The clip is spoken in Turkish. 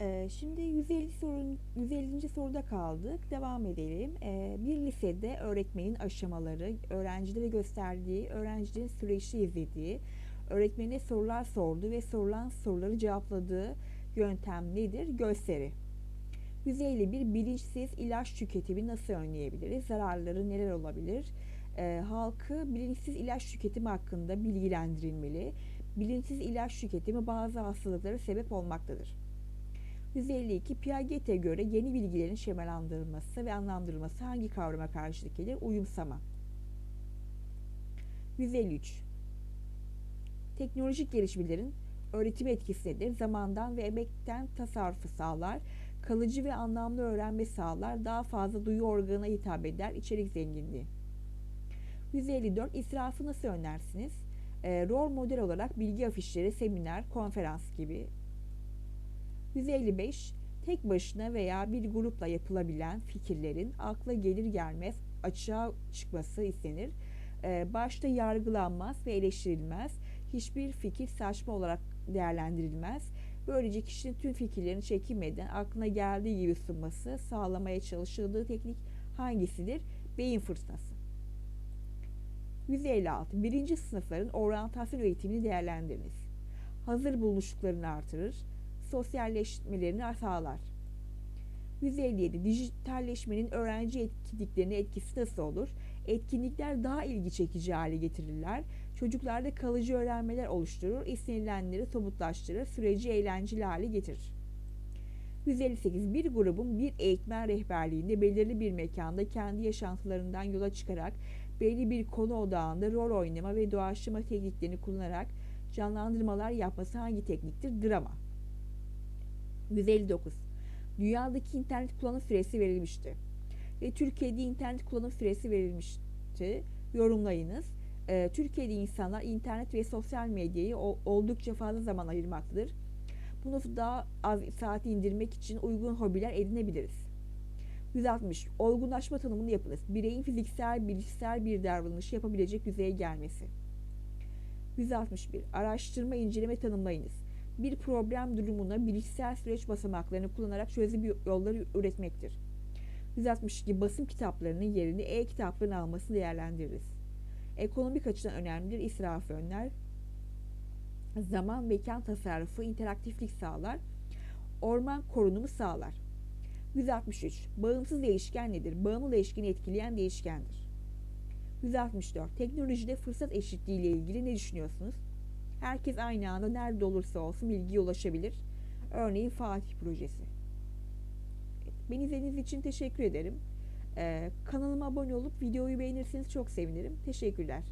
Ee, şimdi 150 sorun 150. soruda kaldık. Devam edelim. Ee, bir lisede öğretmenin aşamaları, öğrencilere gösterdiği, öğrencilerin süreçte izlediği, öğretmenine sorular sordu ve sorulan soruları cevapladığı yöntem nedir? Gösteri. 151 bilinçsiz ilaç tüketimi nasıl önleyebiliriz? Zararları neler olabilir? Ee, halkı bilinçsiz ilaç tüketimi hakkında bilgilendirilmeli. Bilinçsiz ilaç tüketimi bazı hastalıklara sebep olmaktadır. 152 Piaget'e göre yeni bilgilerin şemalandırılması ve anlamlandırılması hangi kavrama karşılık gelir? Uyumsama. 153 Teknolojik gelişmelerin öğretim etkisi nedir? Zamandan ve emekten tasarrufu sağlar, kalıcı ve anlamlı öğrenme sağlar, daha fazla duyu organına hitap eder, içerik zenginliği. 154 İsrafı nasıl önlersiniz? E, rol model olarak bilgi afişleri, seminer, konferans gibi 155 tek başına veya bir grupla yapılabilen fikirlerin akla gelir gelmez açığa çıkması istenir. Ee, başta yargılanmaz ve eleştirilmez. Hiçbir fikir saçma olarak değerlendirilmez. Böylece kişinin tüm fikirlerini çekinmeden aklına geldiği gibi sunması sağlamaya çalışıldığı teknik hangisidir? Beyin fırtınası. 156. Birinci sınıfların oryantasyon eğitimini değerlendiriniz. Hazır buluşluklarını artırır sosyalleşmelerini sağlar. 157. Dijitalleşmenin öğrenci etkinliklerine etkisi nasıl olur? Etkinlikler daha ilgi çekici hale getirirler. Çocuklarda kalıcı öğrenmeler oluşturur. İstenilenleri somutlaştırır. Süreci eğlenceli hale getirir. 158. Bir grubun bir eğitmen rehberliğinde belirli bir mekanda kendi yaşantılarından yola çıkarak belli bir konu odağında rol oynama ve doğaçlama tekniklerini kullanarak canlandırmalar yapması hangi tekniktir? Drama. 159. Dünyadaki internet kullanım süresi verilmişti. Ve Türkiye'de internet kullanım süresi verilmişti. Yorumlayınız. Ee, Türkiye'de insanlar internet ve sosyal medyayı oldukça fazla zaman ayırmaktadır. Bunu daha az saati indirmek için uygun hobiler edinebiliriz. 160. Olgunlaşma tanımını yapınız. Bireyin fiziksel, bilişsel bir davranışı yapabilecek düzeye gelmesi. 161. Araştırma, inceleme tanımlayınız bir problem durumuna bilişsel süreç basamaklarını kullanarak çözüm yolları üretmektir. 162 basım kitaplarının yerini e-kitapların almasını değerlendiririz. Ekonomik açıdan önemlidir, israf önler. Zaman mekan tasarrufu, interaktiflik sağlar. Orman korunumu sağlar. 163. Bağımsız değişken nedir? Bağımlı değişkeni etkileyen değişkendir. 164. Teknolojide fırsat eşitliği ile ilgili ne düşünüyorsunuz? Herkes aynı anda nerede olursa olsun bilgiye ulaşabilir. Örneğin Fatih projesi. Beni izlediğiniz için teşekkür ederim. Ee, kanalıma abone olup videoyu beğenirseniz çok sevinirim. Teşekkürler.